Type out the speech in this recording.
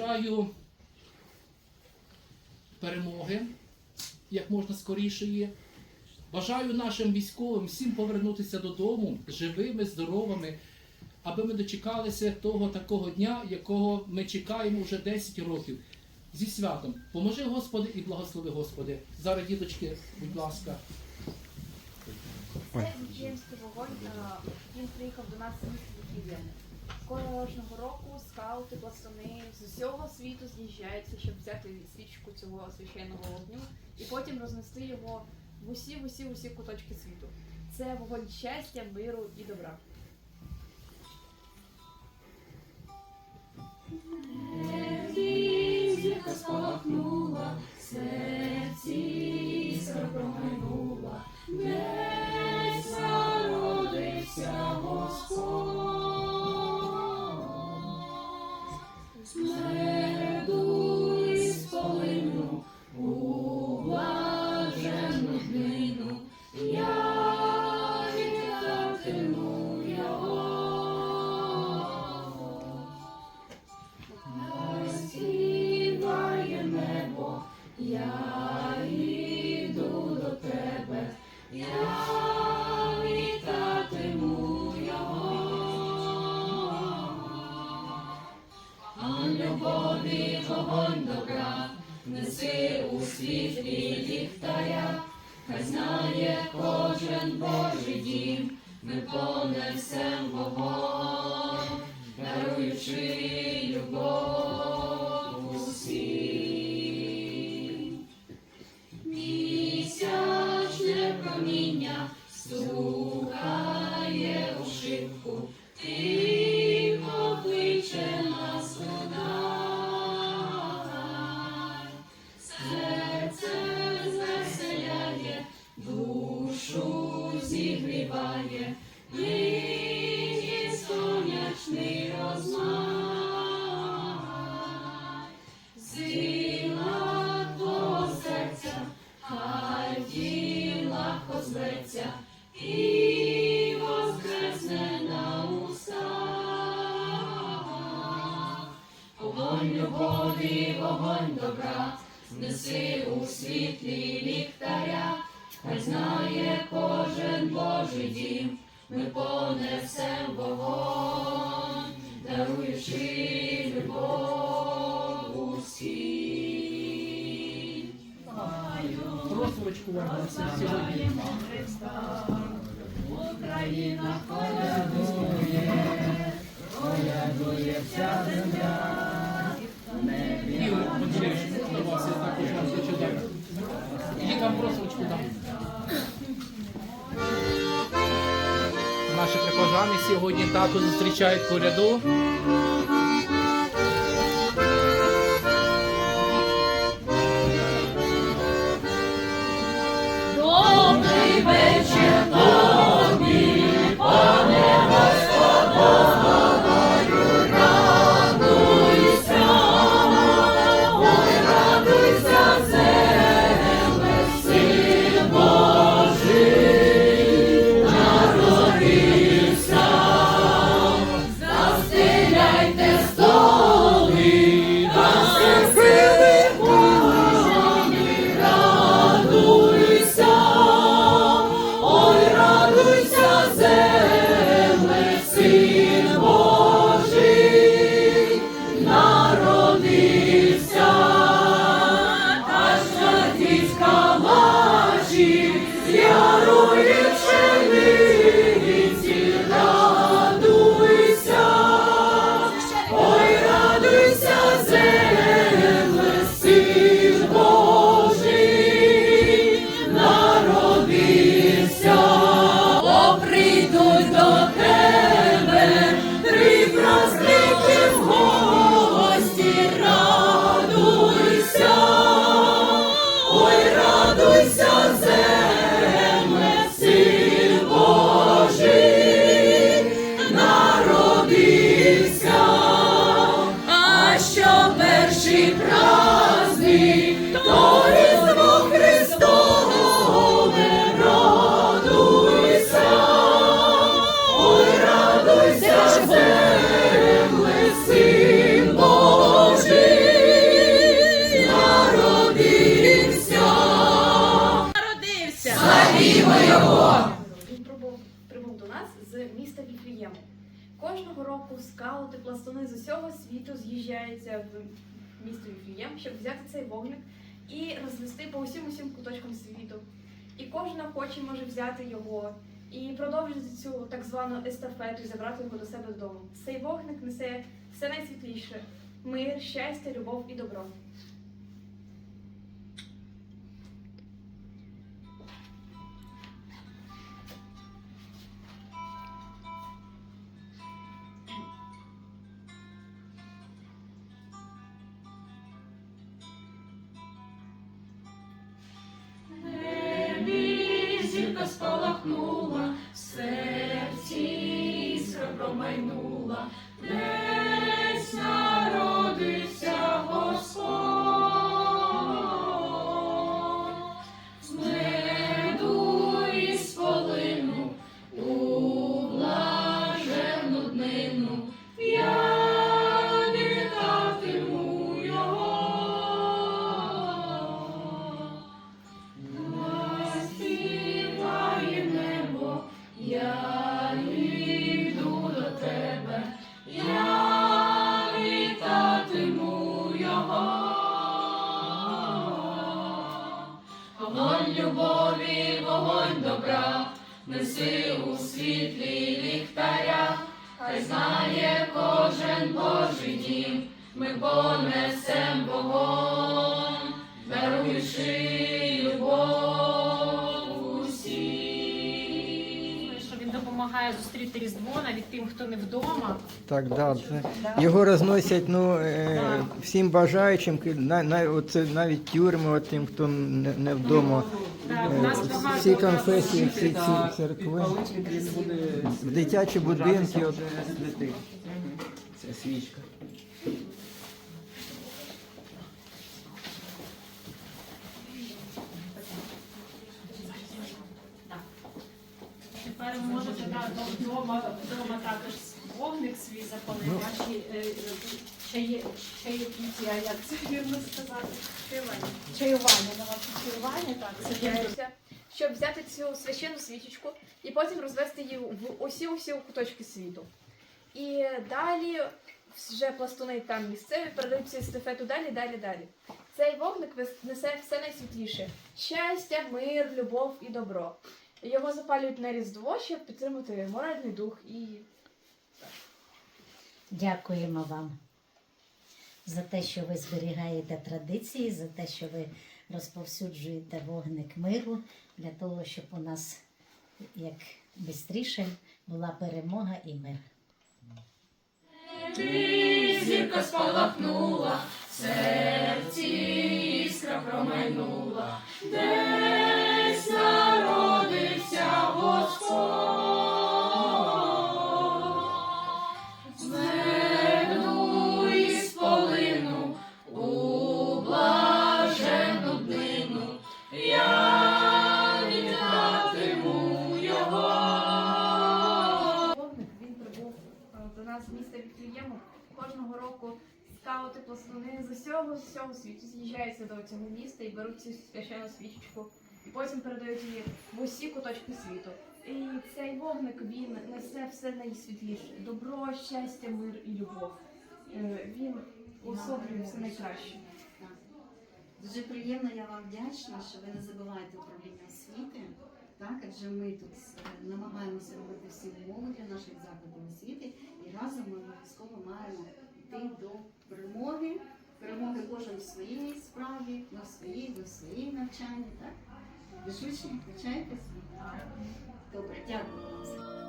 бажаю перемоги, як можна скорішої. Бажаю нашим військовим всім повернутися додому живими, здоровими, аби ми дочекалися того такого дня, якого ми чекаємо вже 10 років. Зі святом. Поможи Господи і благослови Господи. Зараз, діточки, будь ласка. Це Діємський вогонь. Він приїхав до нас з міста Диків'яни. Кожного року скаути, пластуни з усього світу з'їжджаються, щоб взяти свічку цього священного вогню і потім рознести його в усі, в усі, в усі куточки світу. Це вогонь щастя, миру і добра. Спалахнула, серці вогонь добра, неси у світлі ліхтаря, хай знає кожен Божий дім, ми понесем вогонь, даруючи любов озветься і воскресне на устах. Вогонь любові, вогонь добра, неси у світлі ліхтаря, хай знає кожен Божий дім, ми понесем вогонь, даруючи Вам сьогодні. Україна колядує, колядує вся земля. Ігор Андрійович, до вас я також вам хочу дати. І вам просрочку дам. Наші прихожани сьогодні також зустрічають коляду. Кожного року скаути, пластуни з усього світу з'їжджаються в місто Віфлієм, щоб взяти цей вогник і розвести по усім усім куточкам світу. І кожен охочий може взяти його і продовжити цю так звану естафету і забрати його до себе додому. Цей вогник несе все найсвітліше мир, щастя, любов і добро. Спалахнула, ліхтаря, хай знає кожен Божий дім, ми понесем вогонь, даруючи допомагає зустріти Різдво навіть тим, хто не вдома. Так, да, це, його розносять ну, е, всім бажаючим, на, на, оце навіть тюрми, от тим, хто не, не вдома. Так, Е, у нас багато всі конфесії, всі ці церкви, підпаличник, він буде в дитячі будинки. От. Це свічка. Вдома, вдома також вогник свій запалити, Ну. ваші е, чаї, як це вірно сказати? Чаювання. Чаювання, на ваше чаювання, так, це щоб взяти цю священну свічечку і потім розвести її в усі усі куточки світу. І далі вже пластуни там місцеві передають цю естафету далі, далі, далі. Цей вогник несе все найсвітліше: щастя, мир, любов і добро. Його запалюють на різдво, щоб підтримати моральний дух і Дякуємо вам за те, що ви зберігаєте традиції, за те, що ви розповсюджуєте вогник миру для того, щоб у нас як швидше була перемога і мир. Зірка спалахнула, серці іскра промайнула, з усього світу з'їжджаються до цього міста і беруть цю священну свічечку, і потім передають її в усі куточки світу. І цей вогник він несе все найсвітліше: добро, щастя, мир і любов. Е, Він уособлює все найкраще. Дуже приємно, я вам вдячна, що ви не забуваєте управління освіти. Так, адже ми тут намагаємося робити всі умови для наших закладів освіти, і разом ми обов'язково маємо йти до перемоги. Перемоги кожен в своїй справі, на своїй, до своїй навчанні. Так? Ви швидше навчаєтесь? Добре, дякую вам.